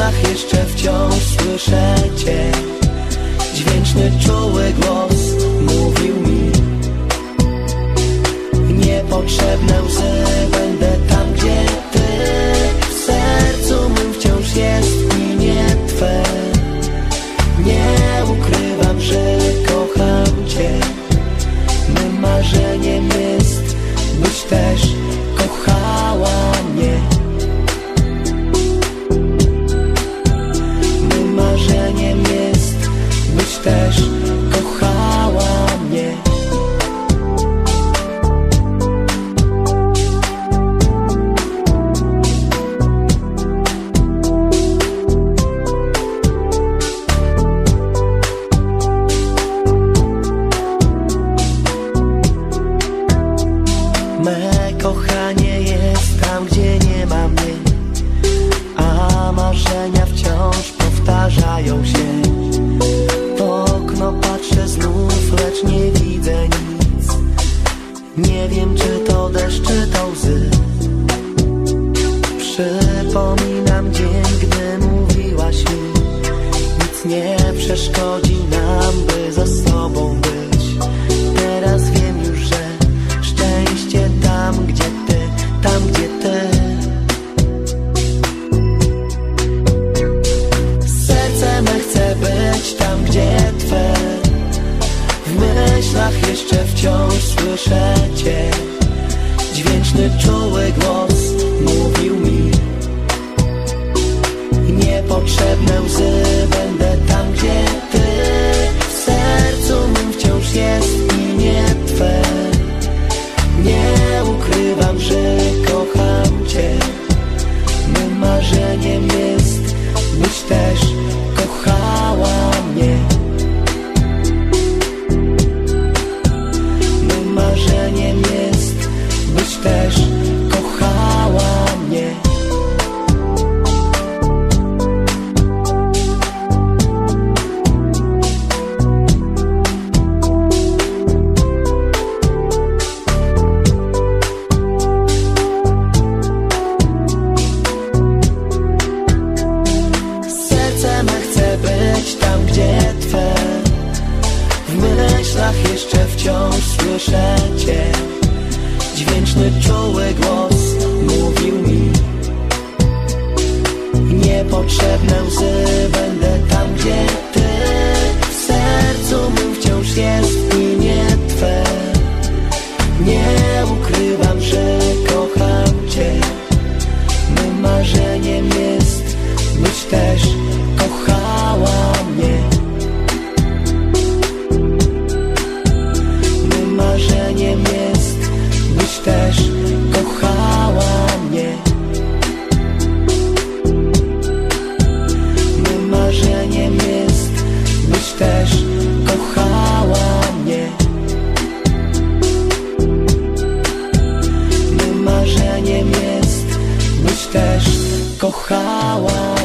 myślach jeszcze wciąż słyszę Cię. Dźwięczny, czuły głos mówił mi wiem, czy to deszcz, czy to łzy. Przypominam dzień, gdy mówiłaś mi Nic nie przeszkodzi nam, by ze sobą być słyszę Cię Dźwięczny, czuły głos mówił mi. Niepotrzebne łzy będę tam, gdzie Ty. W sercu mym wciąż jest imię Twe. Nie ukrywam, że kocham Cię. Mym marzeniem jest, wciąż słyszę Cię Dźwięczny, czuły głos mówił mi. Niepotrzebne łzy będę tam, gdzie Ty. W sercu mym wciąż jest imię Twe. Nie ukrywam, że kocham Cię. Mym marzeniem jest, byś też kochała